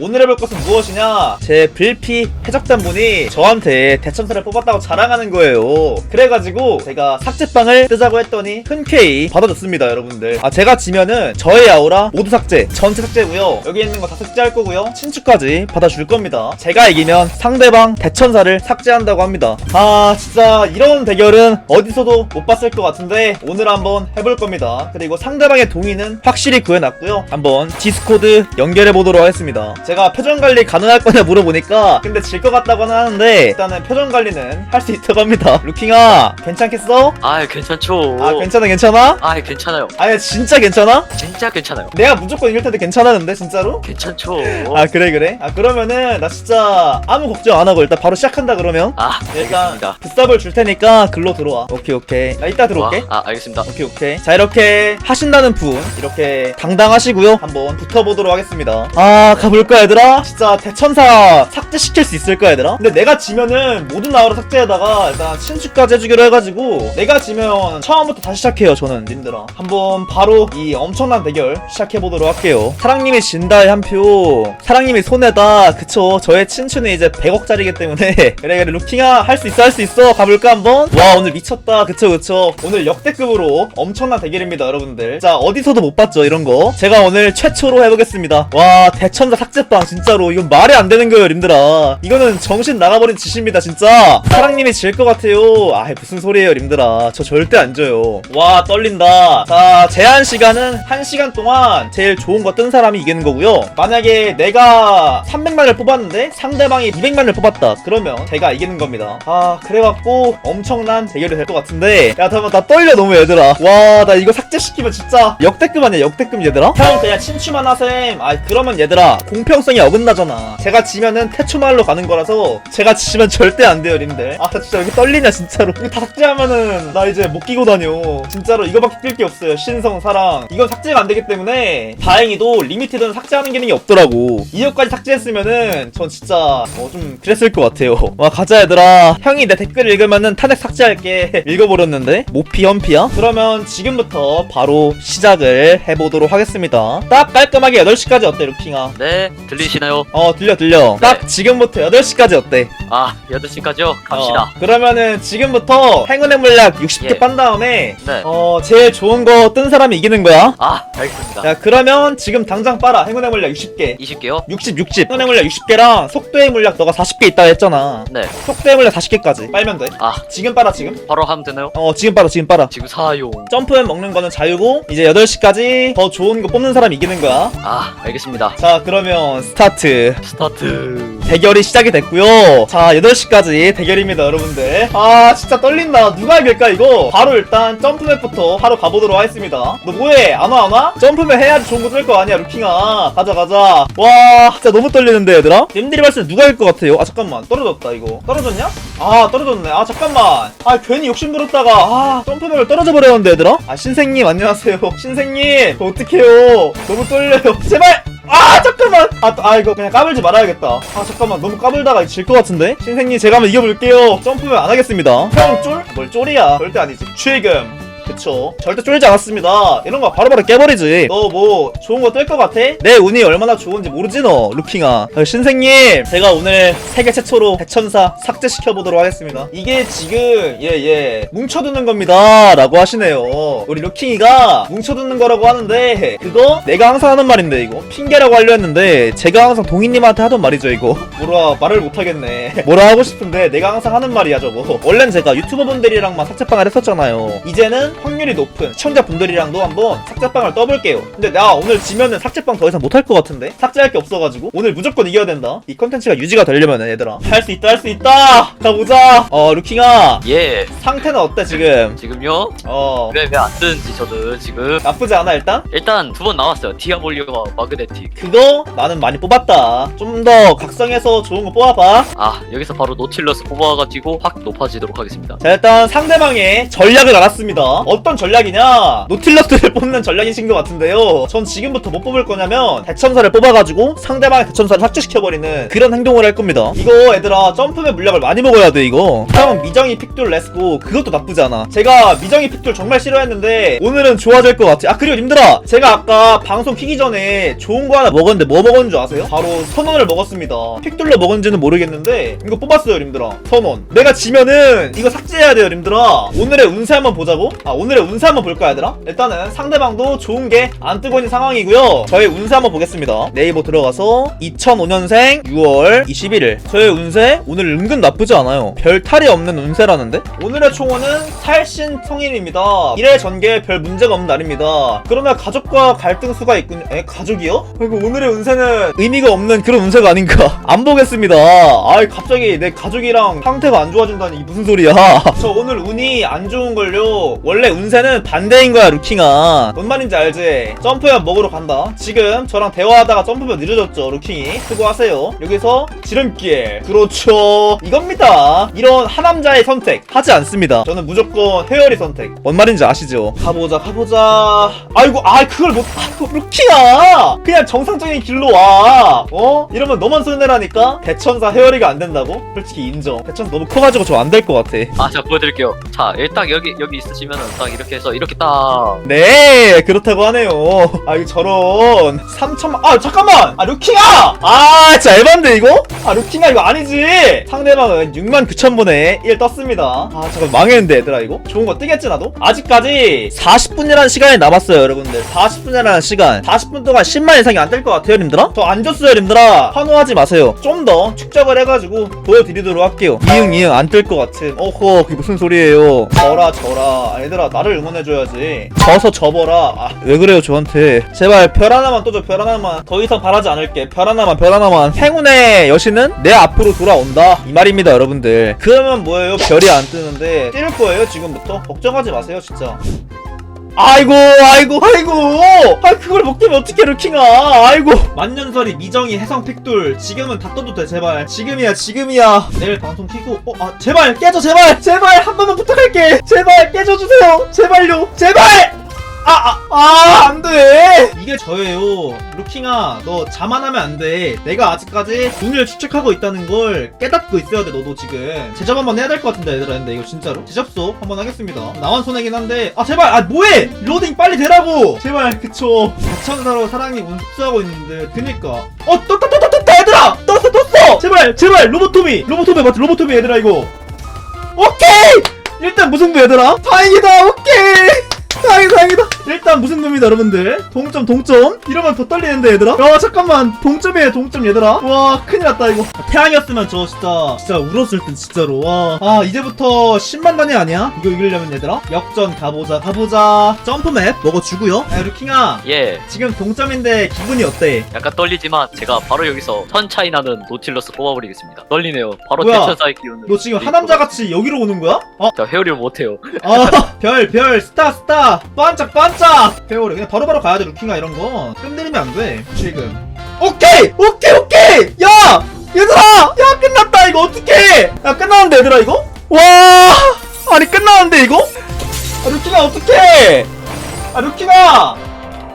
오늘 해볼 것은 무엇이냐? 제 빌피 해적단분이 저한테 대천사를 뽑았다고 자랑하는 거예요. 그래가지고 제가 삭제빵을 뜨자고 했더니 흔쾌히 받아줬습니다, 여러분들. 아, 제가 지면은 저의 아우라 모두 삭제, 전체 삭제고요. 여기 있는 거 다 삭제할 거고요. 친추까지 받아줄 겁니다. 제가 이기면 상대방 대천사를 삭제한다고 합니다. 아, 진짜 이런 대결은 어디서도 못 봤을 것 같은데 오늘 한번 해볼 겁니다. 그리고 상대방의 동의는 확실히 구해놨고요. 한번 디스코드 연결해 보도록 하겠습니다. 제가 표정 관리 가능할 거냐 물어보니까 근데 질 것 같다고는 하는데 일단은 표정 관리는 할 수 있다고 합니다. 루킹아 괜찮겠어? 아 괜찮죠. 아 괜찮아 괜찮아? 아 괜찮아요. 아니 진짜 괜찮아? 진짜 괜찮아요. 내가 무조건 이길 텐데 괜찮았는데 진짜로? 괜찮죠. 아 그래 그래? 아 그러면은 나 진짜 아무 걱정 안 하고 일단 바로 시작한다 그러면 아 일단 알겠습니다. 비쌉을 줄 테니까 글로 들어와 오케이 오케이 나 이따 들어올게 아, 아 알겠습니다. 오케이 오케이 자 이렇게 하신다는 분 이렇게 당당하시고요 한번 붙어보도록 하겠습니다 아 가볼까 얘들아? 진짜 대천사 삭제시킬 수 있을까 얘들아? 근데 내가 지면은 모든 나우라 삭제에다가 일단 친추까지 해주기로 해가지고 내가 지면 처음부터 다시 시작해요 저는 님들아. 한번 바로 이 엄청난 대결 시작해보도록 할게요. 사랑님이 진다의 한표. 사랑님이 손해다. 그쵸? 저의 친추는 이제 100억짜리기 때문에. 그래 그래 루킹아 할 수 있어 할 수 있어. 가볼까 한번? 와 오늘 미쳤다. 그쵸 그쵸? 오늘 역대급으로 엄청난 대결입니다 여러분들. 자 어디서도 못 봤죠 이런 거? 제가 오늘 최초로 해보겠습니다. 와 대천사 삭제 빵 진짜로. 이건 말이 안 되는 거예요 님들아. 이거는 정신 나가버린 짓입니다 진짜. 사랑님이 질 것 같아요. 아 무슨 소리예요 님들아. 저 절대 안 져요. 와 떨린다. 자 제한 시간은 1시간 동안 제일 좋은 거 뜬 사람이 이기는 거고요. 만약에 내가 300만을 뽑았는데 상대방이 200만을 뽑았다. 그러면 제가 이기는 겁니다. 아 그래갖고 엄청난 대결이 될 것 같은데. 야 잠깐만 나 떨려 너무 얘들아. 와 나 이거 삭제시키면 진짜 역대급 아니야? 역대급 얘들아? 형 그냥 친추만 하셈. 아 그러면 얘들아 공평 성이 어긋나잖아. 제가 지면은 태초말로 가는 거라서 제가 지면 절대 안 돼요 님들 아나 진짜 왜 이렇게 떨리냐 진짜로. 이거 다 삭제하면은 나 이제 못 끼고 다녀. 진짜로 이거밖에 낄 게 없어요. 신성 사랑. 이건 삭제가 안 되기 때문에 다행히도 리미티드는 삭제하는 기능이 없더라고. 2억까지 삭제했으면은 전 진짜 어, 좀 그랬을 것 같아요. 와 가자 얘들아. 형이 내 댓글 읽으면은 탄핵 삭제할게. 읽어버렸는데? 모피 현피야? 그러면 지금부터 바로 시작을 해보도록 하겠습니다. 딱 깔끔하게 8시까지 어때 루킹아? 네 들리시나요? 어 들려 들려 딱 지금부터 8시까지 어때 아 8시까지요. 갑시다. 어, 그러면은 지금부터 행운의 물약 60개 예. 빤 다음에 네. 어 제일 좋은 거 뜬 사람이 이기는 거야 아 알겠습니다. 자 그러면 지금 당장 빨아 행운의 물약 60개 20개요? 60 60 행운의 물약 60개랑 속도의 물약 너가 40개 있다 했잖아 네. 속도의 물약 40개까지 빨면 돼아 지금 빨아 지금 바로 하면 되나요? 어 지금 빨아 지금 빨아 지금 사용. 점프맨 먹는 거는 자유고 이제 8시까지 더 좋은 거 뽑는 사람이 이기는 거야 아 알겠습니다. 자 그러면 스타트. 스타트. 대결이 시작이 됐고요. 자 8시까지 대결입니다 여러분들. 아 진짜 떨린다. 누가 이길까 이거? 바로 일단 점프맵부터 바로 가보도록 하겠습니다. 너 뭐해? 안 와 안와? 점프맵 해야지 좋은 거 뜰 거 아니야 루킹아. 가자 가자. 와 진짜 너무 떨리는데 얘들아? 님들이 봤을 때 누가 이길 것 같아요? 아 잠깐만. 떨어졌다 이거. 떨어졌냐? 아 떨어졌네. 아 잠깐만. 아 괜히 욕심 부렸다가 아 점프맵을 떨어져 버렸는데 얘들아? 아 신생님 안녕하세요. 신생님 저 어떡해요? 너무 떨려요. 제발 아 잠깐만! 아, 아 이거 그냥 까불지 말아야겠다. 아 잠깐만. 너무 까불다가 질 것 같은데? 신생님 제가 한번 이겨볼게요. 점프면 안 하겠습니다. 형 쫄? 뭘 쫄이야? 절대 아니지. 최금 그쵸. 절대 쫄지 않았습니다. 이런 거 바로바로 깨버리지. 너 뭐 좋은 거 뜰 것 같아? 내 운이 얼마나 좋은지 모르지 너 루킹아. 아, 신생님 제가 오늘 세계 최초로 대천사 삭제시켜보도록 하겠습니다. 이게 지금 예예 뭉쳐두는 겁니다. 라고 하시네요. 우리 루킹이가 뭉쳐두는 거라고 하는데 그거 내가 항상 하는 말인데 이거. 핑계라고 하려 했는데 제가 항상 동희님한테 하던 말이죠 이거. 뭐라 말을 못하겠네. 뭐라 하고 싶은데 내가 항상 하는 말이야 저거. 원래는 제가 유튜버분들이랑만 삭제빵을 했었잖아요. 이제는 확률이 높은 시청자분들이랑도 한번 삭제빵을 떠볼게요. 근데 나 오늘 지면은 삭제빵 더 이상 못할 것 같은데? 삭제할 게 없어가지고? 오늘 무조건 이겨야 된다. 이 컨텐츠가 유지가 되려면 얘들아. 할 수 있다 할 수 있다! 가보자! 어 루킹아! 예. 상태는 어때 지금? 지금요? 어. 왜왜안 뜨는지 저는 지금 나쁘지 않아 일단? 일단 두 번 나왔어요. 디아볼리오와 마그네틱. 그거 나는 많이 뽑았다. 좀 더 각성해서 좋은 거 뽑아봐. 아 여기서 바로 노틸러스 뽑아가지고 확 높아지도록 하겠습니다. 자 일단 상대방의 전략을 알았습니다 어떤 전략이냐? 노틸러스를 뽑는 전략이신 것 같은데요. 전 지금부터 뭐 뽑을 거냐면 대천사를 뽑아가지고 상대방의 대천사를 삭제시켜버리는 그런 행동을 할 겁니다. 이거 얘들아 점프의 물약을 많이 먹어야 돼 이거. 형 미정이 픽돌 렛츠고 그것도 나쁘지 않아. 제가 미정이 픽돌 정말 싫어했는데 오늘은 좋아질 것 같아. 아 그리고 님들아 제가 아까 방송 키기 전에 좋은 거 하나 먹었는데 뭐 먹었는 줄 아세요? 바로 선원을 먹었습니다. 픽돌로 먹은지는 모르겠는데 이거 뽑았어요 님들아. 선원 내가 지면은 이거 삭제해야 돼요 님들아. 오늘의 운세 한번 보자고? 아 오늘의 운세 한번 볼까 얘들아? 일단은 상대방도 좋은 게 안 뜨고 있는 상황이고요. 저의 운세 한번 보겠습니다. 네이버 들어가서 2005년생 6월 21일 저의 운세 오늘 은근 나쁘지 않아요. 별 탈이 없는 운세라는데? 오늘의 총호는 살신 성인입니다. 1회 전개 별 문제가 없는 날입니다. 그러나 가족과 갈등 수가 있군요 에? 가족이요? 이거 오늘의 운세는 의미가 없는 그런 운세가 아닌가? 안 보겠습니다. 아이 갑자기 내 가족이랑 상태가 안 좋아진다니 무슨 소리야? 저 오늘 운이 안 좋은걸요. 원래 운세는 반대인 거야 루킹아. 뭔 말인지 알지? 점프면 먹으러 간다. 지금 저랑 대화하다가 점프면 늦어졌죠 루킹이? 수고하세요. 여기서 지름길. 그렇죠. 이겁니다. 이런 하남자의 선택 하지 않습니다. 저는 무조건 헤어리 선택. 뭔 말인지 아시죠? 가보자 가보자. 아이고 아 그걸 못 아이고 루킹아! 그냥 정상적인 길로 와. 어? 이러면 너만 손해라니까? 대천사 헤어리가 안 된다고? 솔직히 인정. 대천사 너무 커가지고 저 안 될 것 같아. 아, 자 보여드릴게요. 자, 일단 여기 여기 있으시면은 딱 이렇게 해서 이렇게 딱. 네 그렇다고 하네요. 아 이거 저런. 3천만 아 잠깐만! 아 루킹아 아 진짜 에반데 이거? 아 루킹아 이거 아니지? 상대방은 6만 9천 분의 1 떴습니다. 아 잠깐 망했는데 얘들아 이거? 좋은 거 뜨겠지 나도? 아직까지 40분이라는 시간이 남았어요 여러분들. 40분이라는 시간. 40분 동안 10만 이상이 안뜰것 같아요 님들아? 저 안 줬어요 님들아. 환호하지 마세요. 좀 더 축적을 해가지고 보여드리도록 할게요. 이응 이응 안 뜰 것 같은. 어허 그게 무슨 소리예요? 져라 져라. 아, 얘들아 나를 응원해줘야지. 져서 접어라. 아, 왜 그래요 저한테? 제발 별 하나만 떠줘 별 하나만. 더 이상 바라지 않을게. 별 하나만 별 하나만. 행운의 여신은 내 앞으로 돌아온다. 이 말입니다 여러분들. 그러면 뭐예요? 별이 안 뜨는데 뜰 거예요 지금부터? 걱정하지 마세요 진짜 아이고 아이고 아이고. 아 그걸 못 깨면 어떡해 루킹아. 아이고. 만년설이 미정이 해성 픽돌. 지금은 다 떠도 돼 제발. 지금이야 지금이야. 내일 방송 키고 어 아 제발 깨져 제발. 제발 한 번만 부탁할게. 제발 깨져주세요. 제발요. 제발 아, 아 아 안 돼. 이게 저예요. 루킹아 너 자만하면 안 돼. 내가 아직까지 돈을 추측하고 있다는 걸 깨닫고 있어야 돼 너도 지금. 제접 한번 해야 될 것 같은데 얘들아 근데 이거 진짜로? 제접소 한번 하겠습니다. 나만 손해긴 한데. 아 제발! 아 뭐해! 로딩 빨리 되라고! 제발 그쵸. 가천사로 사랑이 운 흡수하고 있는데 그니까. 어 떴다 떴다 떴다 얘들아! 떴어 떴어! 제발 제발! 로보토미 로보토미 맞지 로보토미 얘들아 이거. 오케이! 일단 무승부 얘들아. 다행이다 오케이 다행이다 다행이다 일단 무슨 놈이다 여러분들 동점 동점 이러면 더 떨리는데 얘들아 야 잠깐만 동점이에요 동점 얘들아 와 큰일 났다 이거 태양이었으면 저 진짜 진짜 울었을 듯 진짜로 와 아 이제부터 10만 단위 아니야? 이거 이기려면 얘들아 역전 가보자 가보자 점프맵 먹어주고요 야 루킹아 예. 지금 동점인데 기분이 어때? 약간 떨리지만 제가 바로 여기서 선 차이 나는 노틸러스 뽑아버리겠습니다. 떨리네요. 바로 뭐야? 대천사의 기운을. 너 지금 하남자같이 여기로 오는 거야? 어? 자 헤어리를 못해요. 아, 별, 별, 스타, 스타, 반짝, 반짝! 배우래. 그냥 바로바로 가야 돼, 루킹아, 이런 거. 뜸들이면 안 돼, 지금. 오케이! 오케이, 오케이! 야! 얘들아! 야, 끝났다, 이거, 어떡해! 야, 끝나는데, 얘들아, 이거? 와! 아니, 끝나는데, 이거? 아, 루킹아, 어떡해! 아, 루킹아!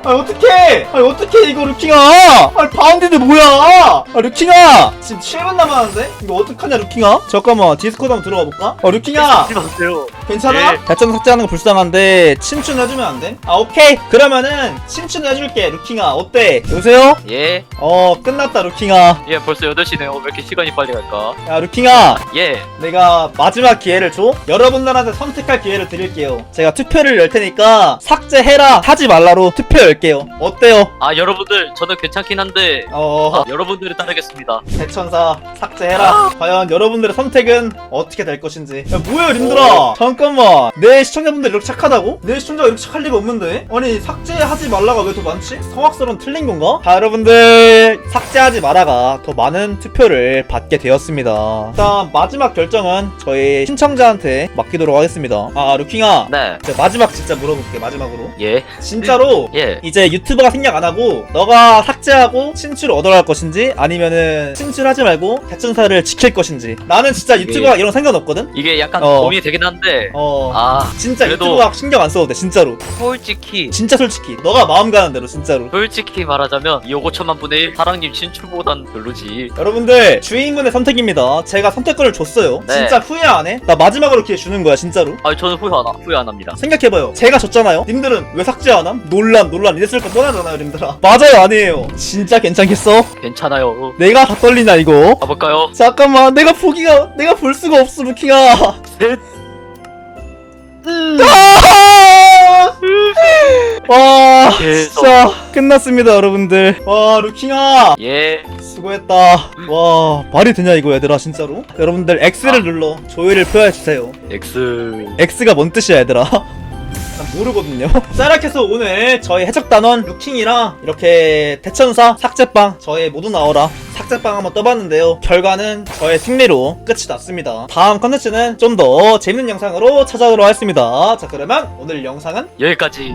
아, 어떡해! 아, 어떡해, 이거, 루킹아! 아, 바운드인데 뭐야! 아, 루킹아! 지금 7분 남았는데? 이거 어떡하냐, 루킹아? 잠깐만, 디스코드 한번 들어가 볼까? 아, 루킹아! 하지 마세요. 괜찮아? 네. 대천 삭제하는 거 불쌍한데 친춘해주면 안 돼? 아 오케이 그러면은 친춘해줄게 루킹아 어때? 여보세요? 예. 어 끝났다 루킹아 예 벌써 8시네요. 왜 이렇게 시간이 빨리 갈까? 야 루킹아 예. 내가 마지막 기회를 줘? 여러분들한테 선택할 기회를 드릴게요 제가 투표를 열 테니까 삭제해라 하지 말라로 투표 열게요 어때요? 아 여러분들 저는 괜찮긴 한데 어 아, 여러분들을 따르겠습니다. 대천사 삭제해라 과연 여러분들의 선택은 어떻게 될 것인지 야 뭐야 님들아 잠깐만 내 시청자분들 이렇게 착하다고? 내 시청자가 이렇게 착할 리가 없는데 아니 삭제하지 말라가 왜 더 많지? 성악설은 틀린 건가? 자 여러분들 삭제하지 마라가 더 많은 투표를 받게 되었습니다 일단 마지막 결정은 저희 신청자한테 맡기도록 하겠습니다 아 루킹아 네. 마지막 진짜 물어볼게 마지막으로 예. 진짜로 예. 네. 이제 유튜버가 생략 안 하고 너가 삭제하고 친추를 얻어갈 것인지 아니면은 친추하지 말고 대천사를 지킬 것인지. 나는 진짜 유튜버가 이런 생각 없거든? 이게 약간 어. 고민이 되긴 한데. 어. 아 진짜 그래도- 유튜버가 신경 안 써도 돼 진짜로. 솔직히. 진짜 솔직히. 너가 마음 가는 대로 진짜로. 솔직히 말하자면 2억 5천만 분의 1 사랑님 신출보단 별로지. 여러분들 주인분의 선택입니다. 제가 선택권을 줬어요. 네. 진짜 후회 안 해? 나 마지막으로 기회 주는 거야 진짜로. 아 저는 후회 안, 후회 안 합니다. 생각해봐요. 제가 졌잖아요? 님들은 왜 삭제 안 함? 논란 논란 이랬을 거 뻔하잖아요 님들아. 맞아요 아니에요. 진짜 괜찮겠어? 괜찮아요. 내가 다 떨리냐 이거? 가볼까요? 잠깐만 내가 보기가 내가 볼 수가 없어 루킹아 셋. 아! 와 계속. 진짜. 끝났습니다 여러분들. 와 루킹아 예. 수고했다. 와 말이 되냐 이거 얘들아 진짜로? 여러분들 X를 아. 눌러. 조회를 표현해주세요. X. X가 뭔 뜻이야 얘들아? 난 모르거든요. 짜락해서 오늘 저희 해적단원 루킹이랑 이렇게 대천사 삭제빵 저의 모두 나오라. 삭제빵 한번 떠봤는데요. 결과는 저의 승리로 끝이 났습니다. 다음 컨텐츠는 좀 더 재밌는 영상으로 찾아오도록 하겠습니다. 자 그러면 오늘 영상은 여기까지